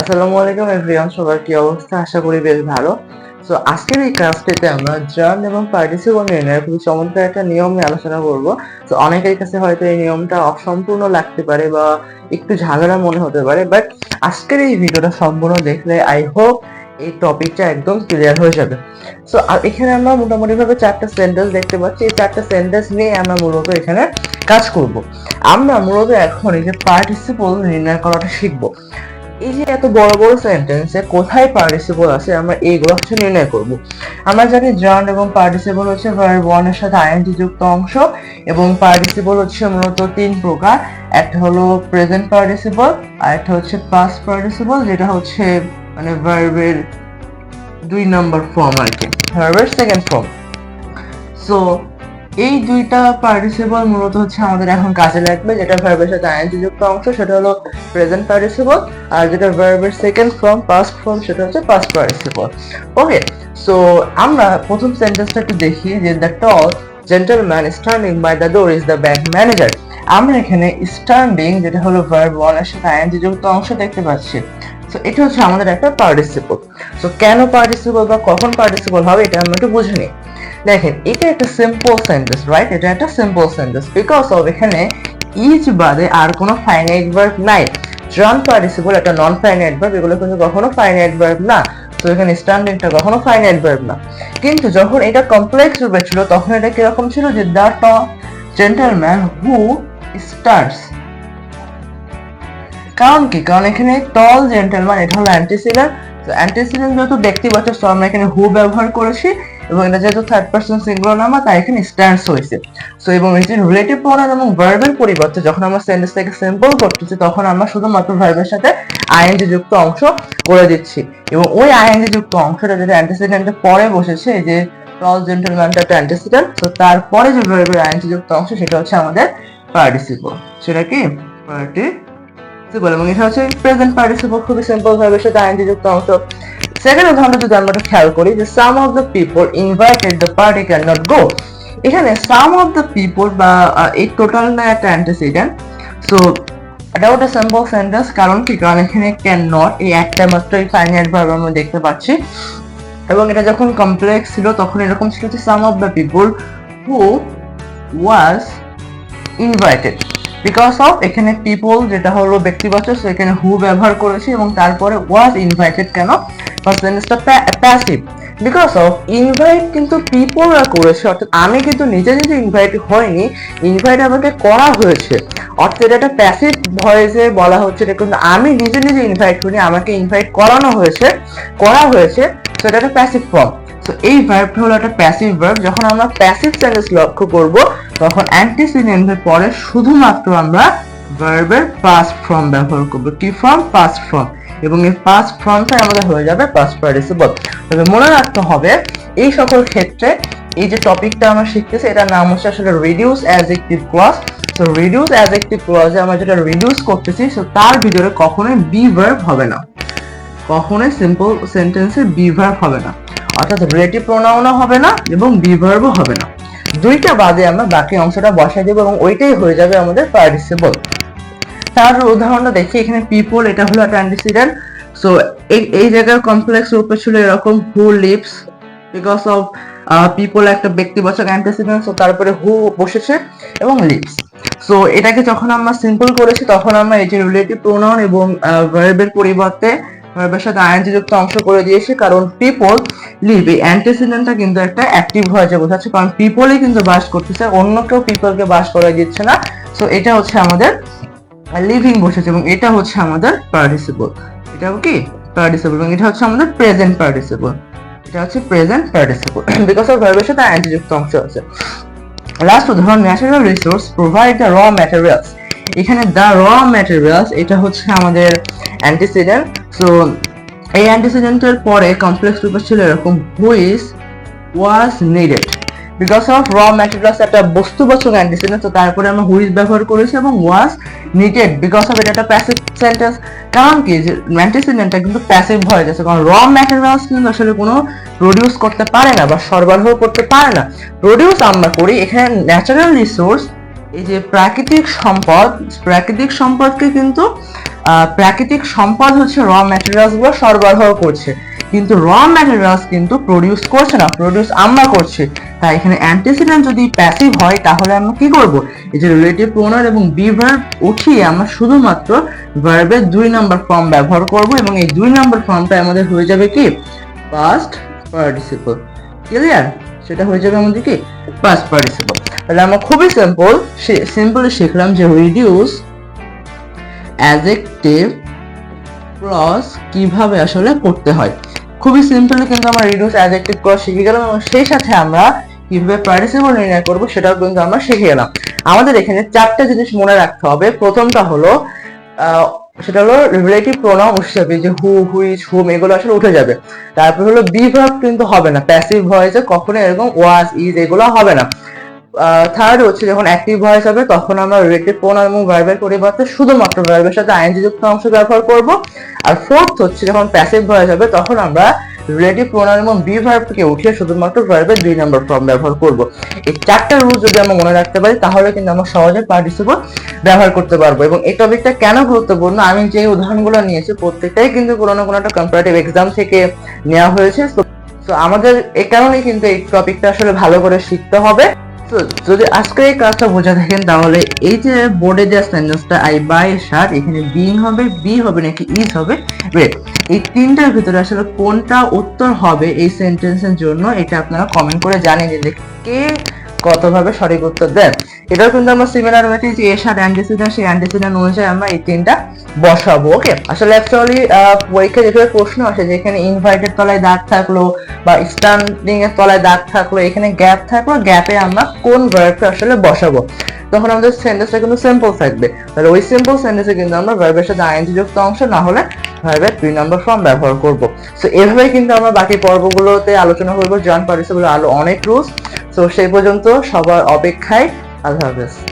আসসালামু আলাইকুম এভরিওয়ান সবার কি অবস্থা? আশা করি বেশ ভালো। সো আজকের এই ক্লাসটিতে আমরা জার্ন এবং পার্টিসিপল নির্ণয়ের খুবই চমৎকার একটা নিয়ম নিয়ে আলোচনা করব। তো অনেকের কাছে হয়তো এই নিয়মটা অসম্পূর্ণ লাগতে পারে বা একটু ঝামেলা মনে হতে পারে বাট আজকের এই ভিডিওটা সম্পূর্ণ দেখলে আই হোপ এই টপিকটা একদম ক্লিয়ার হয়ে যাবে। সো এখানে আমরা মোটামুটি ভাবে চারটা সেন্টেন্স দেখতে পাচ্ছি। এই চারটা সেন্টেন্স নিয়ে আমরা মূলত এখানে কাজ করব। আমরা মূলত এখন এই যে পার্টিসিপল নির্ণয় করাটা শিখব। এই যে এত বড় বড় সেন্টেন্সে কোথায় পার্টিসিপল আছে, আমরা এইগুলো হচ্ছে নির্ণয় করব। আমরা জানি জার্ন এবং পার্টিসিপল হচ্ছে ভার্ব ওয়ানের সাথে আইএনটি যুক্ত অংশ এবং পার্টিসিপল হচ্ছে মূলত তিন প্রকার। একটা হলো প্রেজেন্ট পার্টিসিপল আর একটা হচ্ছে পাস্ট পার্টিসিপল যেটা হচ্ছে মানে ভার্বের দুই নম্বর ফর্ম আর কি ভার্বের সেকেন্ড ফর্ম সো এই দুইটা পার্টিসিপল মূলত হচ্ছে আমাদের এখন কাজে লাগবে, যেটা ভার্বের সাথে আইএনজি যুক্ত অংশ, সেটা হলো প্রেজেন্ট পার্টিসিপল আর যেটা ভার্বের সেকেন্ড ফর্ম পাস্ট ফর্ম সেটা হচ্ছে পাস্ট পার্টিসিপল ওকে সো আমরা প্রথম সেন্টেন্সটা একটু দেখি, যে the tall gentleman standing by the door is the bank manager আমরা এখানে স্ট্যান্ডিং যেটা হলো ভার্ব ওয়ানের সাথে আইএনজি যুক্ত অংশ দেখতে পাচ্ছি। সো এটা হচ্ছে আমাদের একটা পার্টিসিপল সো কেন পার্টিসিপল বা কখন পার্টিসিপল হবে, এটা আমরা একটু বুঝে নিই। দেখেন, এটা একটা সিম্পল সেন্টেন্স রাইট এটা একটা সিম্পল সেন্টেন্স বিকজ অফ এখানে ইজ বাদে আর কোনো ফাইনাইট ভার্ব নাই। জন পার্টিসিপল একটা নন ফাইনাইট ভার্ব এগুলো কিন্তু কখনো ফাইনাইট ভার্ব না। তো এখানে স্ট্যান্ডিংটা কখনো ফাইনাইট ভার্ব না। কিন্তু যখন এটা কমপ্লেক্স রূপে ছিল, তখন এটা কীরকম ছিল যে দ্য ট জেন্টলম্যান হু স্টার্টস কারণ কি? কারণ এখানে টল জেন্টলম্যান এটা হলো অ্যান্টিসিডেন্ট তো অ্যান্টিসিডেন্ট যেহেতু ব্যক্তিবাচক তো আমরা এখানে হু ব্যবহার করেছি। এবং এটা যেহেতু থার্ড পার্সন সিঙ্গুলার নামা তাই এখানে স্ট্যান্ডস হয়েছে সো এবং যে রিলেটিভ প্রনাউন এবং ভার্বের পরিবর্তে যখন আমরা সেন্টেন্সটাকে সিম্পল করতেছি, তখন আমরা শুধুমাত্র ভার্বের সাথে আইএনজি যুক্ত অংশ করে দিচ্ছি। এবং ওই আইএনজি যুক্ত অংশটা যেটা অ্যান্টিসিডেন্টের পরে বসেছে যে টল জেন্টলম্যানটা একটা অ্যান্টিসিডেন্ট তো তারপরে যে ভার্বের আইএনজি যুক্ত অংশ, সেটা হচ্ছে আমাদের পার্টিসিপল সেটা কি? পার্টিসিপল এবং এটা হচ্ছে প্রেজেন্ট পার্টিসিপল খুবই সিম্পল ভার্বের সাথে আইএনজি যুক্ত অংশ। সেকেন্ড উদাহরণটা যদি আমরা খেয়াল করি, যে some of the people invited the party can not go এখানে সাম অফ দ্য পিপল বা এই টোটাল না একটা অ্যান্টিসিডেন্ট সো এটাও একটা সিম্পল সেন্টেন্স কারণ কি? কারণ এখানে ক্যান নট এই একটা মাত্র এই ফাইনাইট ভার্ব আমরা দেখতে পাচ্ছি। এবং এটা যখন কমপ্লেক্স ছিল, তখন এরকম ছিল যে some of the people who was invited because of এখানে পিপল যেটা হলো ব্যক্তিবাচক এখানে হু ব্যবহার করেছি এবং তারপরে ওয়াজ ইনভাইটেড কেন? প্যাসিভ বিকজ অফ ইনভাইট কিন্তু পিপলরা করেছে, অর্থাৎ আমি কিন্তু নিজে নিজে ইনভাইট হয়নি ইনভাইট আমাকে করা হয়েছে। অর্থাৎ এটা একটা প্যাসিভ ভয়েসে বলা হচ্ছে, এটা কিন্তু আমি নিজে নিজে ইনভাইট করিনি, আমাকে ইনভাইট করানো হয়েছে, করা হয়েছে এটা একটা প্যাসিভ ফর্ম তো এই ভার্বটা হলো একটা প্যাসিভ ভার্ব যখন আমরা প্যাসিভ সেন্টেন্স লক্ষ্য করব তখন অ্যান্টিসিডেন্টের পরে শুধুমাত্র আমরা ভার্বের পাস্ট ফর্ম ব্যবহার করব। কি ফর্ম পাস্ট ফর্ম এবং এই পাস্ট ফর্মটাই আমাদের হয়ে যাবে পাস্ট পার্টিসিপল তবে মনে রাখতে হবে, এই সকল ক্ষেত্রে এই যে টপিকটা আমরা শিখতেছি, এটার নাম হচ্ছে আসলে রিডিউস অ্যাজেক্টিভ ক্লজ তো রিডিউস অ্যাজেক্টিভ ক্লজে আমরা যেটা রিডিউস করতেছি তো তার ভিতরে কখনোই বি ভার্ব হবে না। কখনোই সিম্পল সেন্টেন্সে বি ভার্ব হবে না। অর্থাৎ রিলেটিভ প্রোনাউনও হবে না এবং বি ভার্বও হবে না। দুইটা বাদে আমরা বাকি অংশটা বসাই দেবো এবং ওইটাই হয়ে যাবে আমাদের পার্টিসিপল তার উদাহরণটা দেখি, এখানে পিপল এটা হলো একটা অ্যান্টিসিডেন্ট সো এই জায়গার কমপ্লেক্স রূপে ছিল এরকম who lives because of people একটা ব্যক্তিবাচক অ্যান্টিসিডেন্ট সো তারপরে হু বসেছে এবং লিভস সো এটাকে যখন আমরা সিম্পল করেছি, তখন আমরা এই যে রিলেটিভ প্রোনাউন এবং ভার্বের পরিবর্তে ভার্বের সাথে আইএনজি যুক্ত অংশ করে দিয়েছি, কারণ পিপল লিভ এই অ্যান্টিসিডেন্টটা কিন্তু একটা অ্যাক্টিভ হয়েছে বোঝাচ্ছে কারণ পিপলই কিন্তু বাস করতেছে, অন্য কেউ পিপলকে বাস করে দিচ্ছে না। সো এটা হচ্ছে আমাদের লিভিং বসেছে এবং এটা হচ্ছে আমাদের পার্টিসিপল এটা কি? পার্টিসিপল এবং এটা হচ্ছে আমাদের প্রেজেন্ট পার্টিসিপল এটা হচ্ছে প্রেজেন্ট পার্টিসিপল বিকজ অফ ভার্বের সাথে আইএনজি যুক্ত অংশ আছে। লাস্ট উদাহরণ natural resource provide the raw materials এখানে দ্য র ম্যাটেরিয়ালস এটা হচ্ছে আমাদের অ্যান্টিসিডেন্ট সো এই অ্যান্টিসিডেন্টের পরে কমপ্লেক্স রূপে ছিল এরকম which was needed because of raw materials একটা বস্তুবাচক অ্যান্টিসিডেন্ট তো তারপরে আমরা হুইজ ব্যবহার করেছি এবং ওয়াজ নিডেড বিকজ অফ এটা একটা প্যাসিভ সেন্টেন্স কারণ কি? যে অ্যান্টিসিডেন্টটা কিন্তু প্যাসিভ হয়ে যাচ্ছে। কারণ র ম্যাটেরিয়ালস কিন্তু আসলে কোনো প্রডিউস করতে পারে না বা সরবরাহ করতে পারে না। প্রডিউস আমরা করি এখানে ন্যাচারাল রিসোর্স এই যে প্রাকৃতিক সম্পদ, প্রাকৃতিক সম্পদকে কিন্তু প্রাকৃতিক সম্পদ হচ্ছে র ম্যাটেরিয়ালসগুলো সরবরাহ করছে। কিন্তু র ম্যাটেরিয়ালস কিন্তু প্রডিউস করছে না প্রডিউস আমরা করছি। তাই এখানে অ্যান্টিসিডেন্ট যদি প্যাসিভ হয়, তাহলে আমরা কি করব? এই যে রিলেটিভ প্রোনার এবং বি ভার্ব উঠিয়ে আমরা শুধুমাত্র ভার্বের দুই নাম্বার ফর্ম ব্যবহার করব এবং এই দুই নাম্বার ফর্মটা আমাদের হয়ে যাবে কি? পাস্ট পার্টিসিপল ক্লিয়ার সেটা হয়ে যাবে আমাদের কি? পাস্ট পার্টিসিপল তাহলে আমরা খুবই সিম্পল সিম্পলি শিখলাম যে রিডিউস অ্যাজেক্টিভ ক্লজ কীভাবে আসলে করতে হয়? খুবই সিম্পলি কিন্তু আমরা রিডিউস অ্যাডজেক্টিভ ক্লজ শিখে গেলাম এবং সেই সাথে আমরা কীভাবে পার্টিসিপল নির্ণয় করব সেটাও কিন্তু আমরা শিখে গেলাম। আমাদের এখানে চারটা জিনিস মনে রাখতে হবে। প্রথমটা হলো সেটা হলো রিলেটিভ প্রোনাউন উঠে যে হু হুইচ হুম এগুলো আসলে উঠে যাবে। তারপর হলো বি ভার্ব কিন্তু হবে না। প্যাসিভ ভয়েসে কখনো এরকম ওয়াজ ইজ এগুলো হবে না। থার্ড হচ্ছে যখন অ্যাক্টিভ ভয়েস হবে, তখন আমরা রিলেটিভ প্রোনাউন এবং ভার্বের পরিবর্তে শুধুমাত্র ভার্বের সাথে আইনজি যুক্ত অংশ ব্যবহার করব। আর ফোর্থ হচ্ছে যখন প্যাসিভ ভয়েস হবে, তখন আমরা রিলেটিভ প্রোনাউন এবং বি ভার্বকে উঠিয়ে শুধুমাত্র ভার্বের দুই নম্বর ফর্ম ব্যবহার করব। এই চারটা রুল যদি আমরা মনে রাখতে পারি, তাহলে কিন্তু আমরা সহজে পার্টিসিপল ব্যবহার করতে পারব। এবং এই টপিকটা কেন গুরুত্বপূর্ণ? আমি যে উদাহরণগুলো নিয়েছি, প্রত্যেকটাই কিন্তু কোনো না কোনো একটা কম্পারেটিভ এক্সাম থেকে নেওয়া হয়েছে। তো আমাদের এই কারণেই কিন্তু এই টপিকটা আসলে ভালো করে শিখতে হবে। তো যদি আজকে এই কাজটা বোঝা থাকেন, তাহলে এই যে বোর্ডে যে সেন্টেন্সটা আই বাই সার এখানে বিং হবে বি হবে নাকি ইজ হবে গ্রেট এই তিনটার ভিতরে আসলে কোনটা উত্তর হবে এই সেন্টেন্সের জন্য, এটা আপনারা কমেন্ট করে জানিয়ে দিন যে কে কতভাবে সঠিক উত্তর দেন এটাও কিন্তু আমরা সিমিলার ওয়েতে যে এর সাথে অ্যান্টিসিডেন্ট সেই অ্যান্টিসিডেন্ট অনুযায়ী আমরা এই তিনটা বসাবো ওকে আসলে অ্যাকচুয়ালি পরীক্ষা যেভাবে প্রশ্ন আসে যে এখানে ইনভাইটেড তলায় দাগ থাকল বা স্ট্যান্ডিং এর তলায় দাগ থাকল, এখানে গ্যাপ থাকল গ্যাপে আমরা কোন ভার্বটা আসলে বসাবো? তখন আমাদের সেন্টেন্সটা কিন্তু সিম্পল থাকবে। তাহলে ওই সিম্পল সেন্টেন্সে কিন্তু আমরা ভার্বের সাথে আইএনজি যুক্ত অংশ না হলে ভার্বের দুই নম্বর ফর্ম ব্যবহার করব। সো এভাবেই কিন্তু আমরা বাকি পর্বগুলোতে আলোচনা করব। জন পার্টিসিপল আলো অনেক রুলস তো সেই পর্যন্ত সবার অপেক্ষায় আল্লাহ হাফেজ